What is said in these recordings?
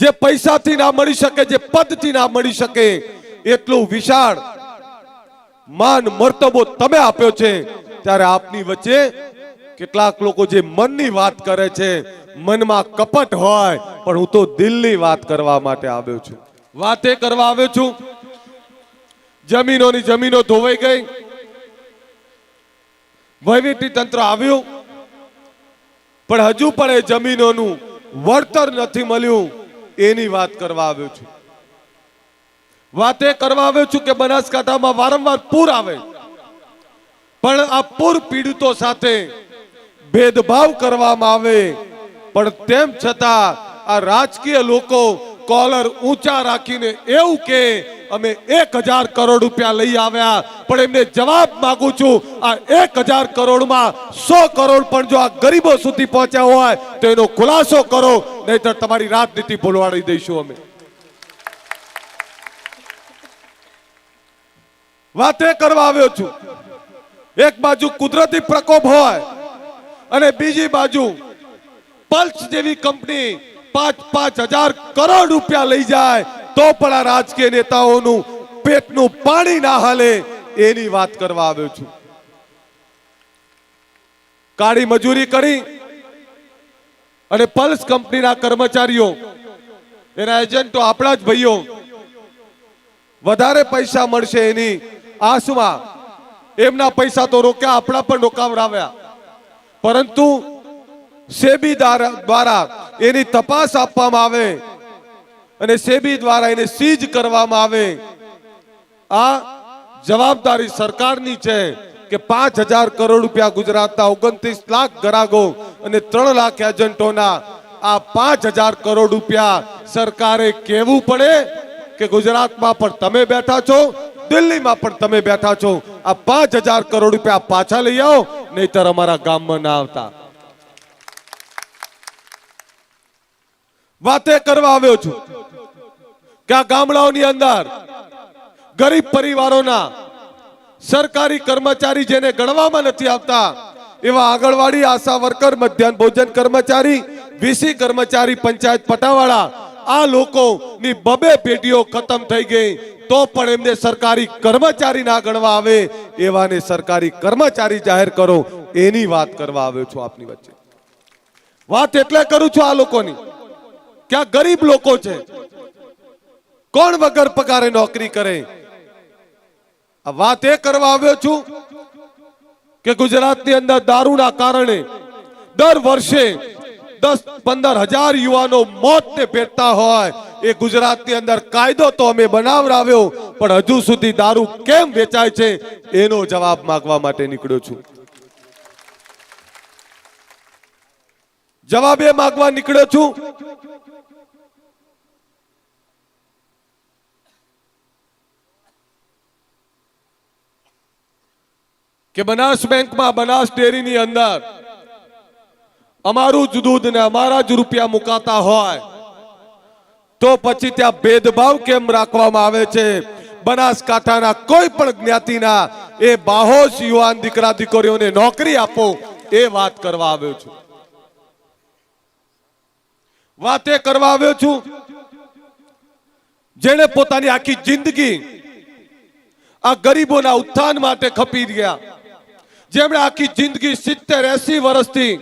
જે પૈસાથી ના મળી શકે, જે પદથી ના મળી શકે, એટલું વિશાળ માન મર્તબો તમે આપ્યો છે. ત્યારે આપની વચ્ચે કેટલાક લોકો જે મનની વાત કરે છે, મનમાં કપટ હોય, પણ હું તો દિલની વાત કરવા માટે આવ્યો છું. વાતે કરવા આવ્યો છું. જમીનોની જમીનો ધોવાઈ ગઈ. વહીવટી તંત્ર આવ્યું. પણ હજુ પણ એ જમીનોનું વળતર નથી મળ્યું. એની વાત કરવા આવ્યો છું. વાત એ કરવા આવ્યો છું કે બનાસકાંઠામાં વારંવાર પૂર આવે. પણ આ પૂર પીડિતો સાથે ભેદભાવ કરવામાં આવે. પણ તેમ છતાં આ રાજકીય લોકો કોલર ઊંચા રાખીને એવું કે અમે એક હજાર કરોડ રૂપિયા લઈ આવ્યા. પણ એમને જવાબ માંગુ છું, આ એક હજાર કરોડમાં સો કરોડ પણ જો આ ગરીબો સુધી પહોંચ્યા હોય, તો એનો ખુલાસો કરો, નહીતર તમારી રાજનીતિ ભૂલવાડી દઈશું અમે. વાત એ કરવા આવ્યો છું. એક બાજુ કુદરતી પ્રકોપ હોય, અને બીજી બાજુ પલ્સ જેવી કંપની પાંચ પાંચ હજાર કરોડ રૂપિયા લઈ જાય તો પણ આ રાજકીય નેતાઓનું પેટનું પાણી ના હાલે એની વાત કરવા આવ્યો છું. કાળી મજૂરી કરી અને પલ્સ કંપનીના કર્મચારીઓ, એના એજન્ટો, આપણા જ ભાઈઓ, વધારે પૈસા મળશે એની આસમાં. એમના પૈસા તો રોક્યા, આપણા પણ રોકાવરાવ્યા પરંતુ સેબી દ્વારા એની તપાસ આપવામાં આવે અને સેબી દ્વારા એને સીઝ કરવામાં આવે. આ જવાબદારી સરકારની છે કે પાંચ હજાર કરોડ રૂપિયા ગુજરાતના ઓગણત્રીસ લાખ ગ્રાહકો અને ત્રણ લાખ એજન્ટોના આ પાંચ હજાર કરોડ રૂપિયા સરકારે કેવું પડે કે ગુજરાતમાં પણ તમે બેઠા છો, દિલ્હીમાં પણ તમે બેઠા છો. આ પાંચ હજાર કરોડ રૂપિયા પાછા લઈ આવો, નહીતર અમારા ગામમાં ના આવતા. વાતે કરવા આવ્યો છું. કે આ ગામડાઓની અંદર ગરીબ પરિવારોના સરકારી કર્મચારી જેને ગણવામાં નથી આવતા, એવા આંગણવાડી, આશા વર્કર, મધ્યાહન ભોજન કર્મચારી, વીસી કર્મચારી, પંચાયત પટાવાળા, આ લોકોની બબે પેઢીઓ ખતમ થઈ ગઈ, તો પણ એમને સરકારી કર્મચારી ના ગણવા આવે, એવાને સરકારી કર્મચારી જાહેર કરો, એની વાત કરવા આવ્યો છું આપની વચ્ચે. વાત એટલે કરું છું આ લોકોની. કે આ ગરીબ લોકો છે કોણ વગર પગારે નોકરી કરે? આ વાત એ કરવા આવ્યો છું કે ગુજરાતની અંદર દારૂના કારણે દર વર્ષે દસ પંદર હજાર યુવાનો મોતને ભેટતા હોય. એ ગુજરાતની અંદર કાયદો તો અમે બનાવરાવ્યો પણ હજુ સુધી દારૂ કેમ વેચાય છે? એનો જવાબ માંગવા માટે નીકળ્યો છું. જવાબ એ માંગવા નીકળ્યો છું કે બનાસ બેંકમાં બનાસ ડેરીની અંદર અમારું જ દૂધ ને અમારા જ રૂપિયા મુકાતા હોય, તો પછી ત્યાં ભેદભાવ કેમ રાખવામાં આવે છે? બનાસકાંઠાના કોઈ પણ જ્ઞાતિના એ બાહોશ યુવાન દીકરા દીકરીઓને નોકરી આપો, એ વાત કરવા આવ્યો છું. વાત એ કરવા આવ્યો છું, જેણે પોતાની આખી જિંદગી આ ગરીબોના ઉત્થાન માટે ખપી ગયા. જેમણે આખી જિંદગી સિત્તેર એસી વર્ષથી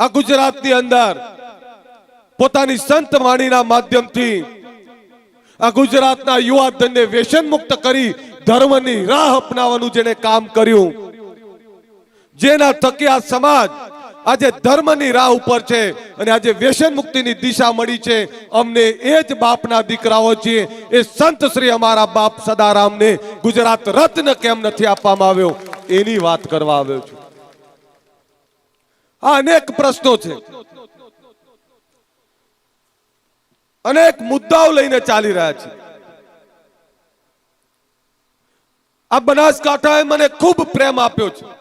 આ ગુજરાતની અંદર પોતાની સંત વાણીના માધ્યમથી આ ગુજરાતના યુવા ધનને વ્યસન મુક્ત કરી ધર્મની રાહ અપનાવવાનું જેને કામ કર્યું. જેના થકી આ સમાજ આજે ધર્મની રાહ ઉપર છે અને આજે વ્યસન મુક્તિની દિશા મળી છે. અમને એ જ બાપના દીકરાઓ છીએ. એ સંત શ્રી અમારા બાપ સદારામને ગુજરાત રત્ન કેમ નથી આપવામાં આવ્યો? એની વાત કરવા આવ્યો છું. આ અનેક પ્રશ્નો છે. અનેક મુદ્દાઓ લઈને ચાલી રહ્યા છે. આ બનાસકાંઠાએ મને ખૂબ પ્રેમ આપ્યો છે.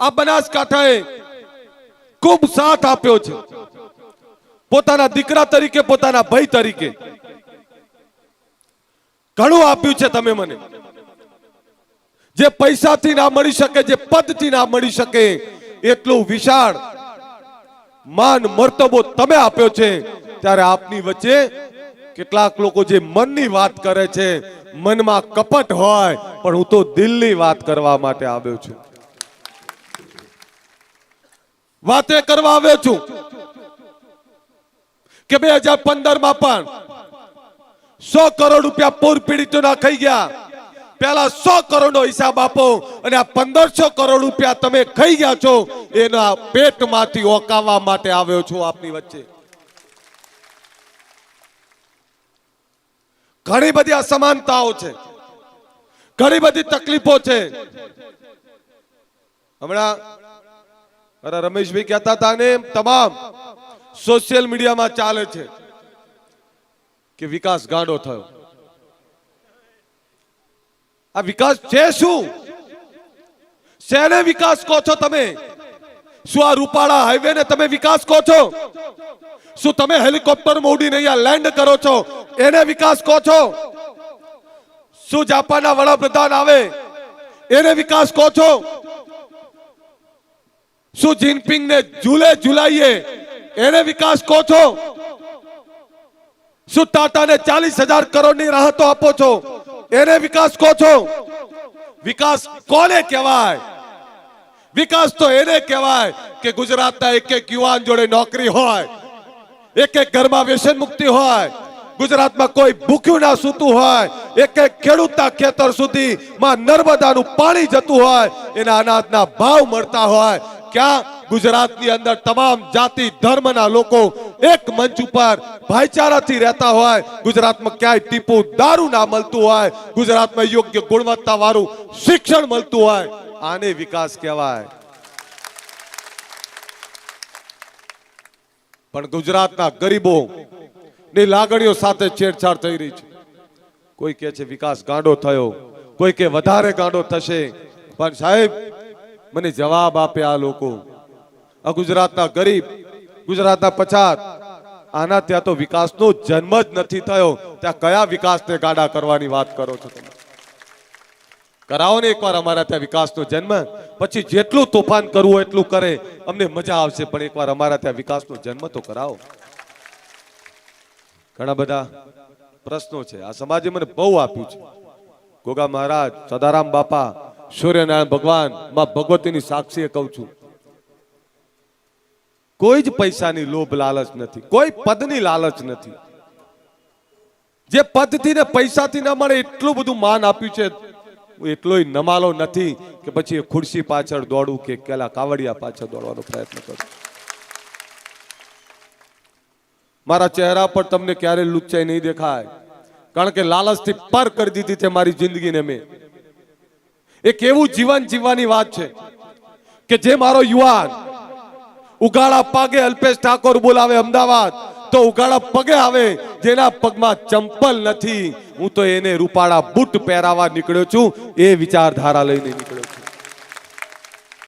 આ બનાસકાંઠાએ ખૂબ સાથ આપ્યો છે. પોતાના દીકરા તરીકે, પોતાના ભાઈ તરીકે. ઘણું આપ્યું છે તમે મને. જે પૈસાથી ના મળી શકે, જે પદથી ના મળી શકે, એટલું વિશાળ, માન મર્તબો તમે આપ્યો છે. ત્યારે આપની વચ્ચે કેટલાક લોકો જે મનની વાત કરે છે, મનમાં કપટ હોય, પણ હું તો દિલની વાત કરવા માટે આવ્યો છું. વાતે કરવા આવ્યો છું. કે બે હજાર પંદરમાં પણ સો કરોડ રૂપિયા પૂર પીડિતોના ખાઈ ગયા. પેલા સો કરોડ નો હિસાબ આપો અને આ પંદરસો કરોડ રૂપિયા તમે ખાઈ ગયા છો. એના પેટમાંથી ઓકાવવા માટે આવ્યો છું આપની વચ્ચે. ઘણી બધી અસમાનતાઓ છે. ઘણી બધી તકલીફો છે. હમણાં અરે રમેશભાઈ કહેતા હતા ને તમામ સોશિયલ મીડિયામાં ચાલે છે કે વિકાસ ગાંડો થયો. આ વિકાસ છે શું? શેને વિકાસ કહો છો તમે? શું આ રૂપાળા હાઈવે ને તમે વિકાસ કહો છો? શું તમે હેલિકોપ્ટર મોડીને અહીંયા લેન્ડ કરો છો? એને વિકાસ કહો છો? શું જાપાનના વડાપ્રધાન આવે? એને વિકાસ કહો છો? શું જિનપિંગ ને ઝૂલે ઝુલાઈએ એને વિકાસ કહો છો? શું ટાટાને ચાલીસ હજાર કરોડની રાહતો આપો છો? એને વિકાસ કહો છો? વિકાસ કોને કહેવાય? વિકાસ તો એને કહેવાય કે ગુજરાતના એક એક યુવાન જોડે નોકરી હોય, એક એક ઘરમાં વ્યસન મુક્તિ હોય, ગુજરાતમાં કોઈ ભૂખ્યું ના સૂતું હોય, એક એક ખેડૂતના ખેતર સુધી માં નર્મદાનું પાણી જતું હોય, એના અનાજના ભાવ મળતા હોય યોગ્ય ગુણવત્તા વાળું શિક્ષણ મળતું હોય. આને વિકાસ કહેવાય. પણ ગુજરાતના ગરીબો ની લાગણીઓ સાથે છેડછાડ થઈ રહી છે. કોઈ કે છે વિકાસ ગાંડો થયો. કોઈ કે વધારે ગાંડો થશે. પણ સાહેબ મને જવાબ આપે આ લોકો. આ ગુજરાતના ગરીબ, ગુજરાતના પછાત. આના ત્યાં તો વિકાસનો જન્મ જ નથી થયો. ત્યાં કયા વિકાસને ગાડા કરવાની વાત કરો છો તમે? કરાવો ને એકવાર અમારા ત્યાં વિકાસનો જન્મ. પછી જેટલું તોફાન કરવું એટલું કરે. અમને મજા આવશે, પણ એકવાર અમારા ત્યાં વિકાસનો જન્મ તો કરાવો. ઘણા બધા પ્રશ્નો છે. આ સમાજે મને બહુ આપ્યું છે. ગોગા મહારાજ, સદારામ બાપા સૂર્યનારાયણ ભગવાન, માં ભગવતીની સાક્ષીએ કહું છું. કોઈ જ પૈસાની લોભ લાલચ નથી, કોઈ પદની લાલચ નથી. જે પદથી ને પૈસાથી ન મળે એટલું બધું માન આપ્યું છે. હું એટલોય નમાલો નથી કે પછી ખુરશી પાછળ દોડું કે કેલા કાવડિયા પાછળ દોડવાનો પ્રયત્ન કરું. મારા ચહેરા પર તમને ક્યારે લુચ્ચાઈ નહીં દેખાય. કારણ કે લાલચથી પર કરી દીધી છે મારી જિંદગીને મેં. એક એવું જીવન જીવવાની વાત છે કે જે મારો યુવાન ઉગાડા પાગે અલ્પેશ ઠાકોર બોલાવે અમદાવાદ, તો ઉગાડા પગે આવે, જેના પગમાં ચંપલ નથી. હું તો એને રૂપાળા બૂટ પહેરાવા નીકળ્યો છું, એ વિચારધારા લઈને નીકળ્યો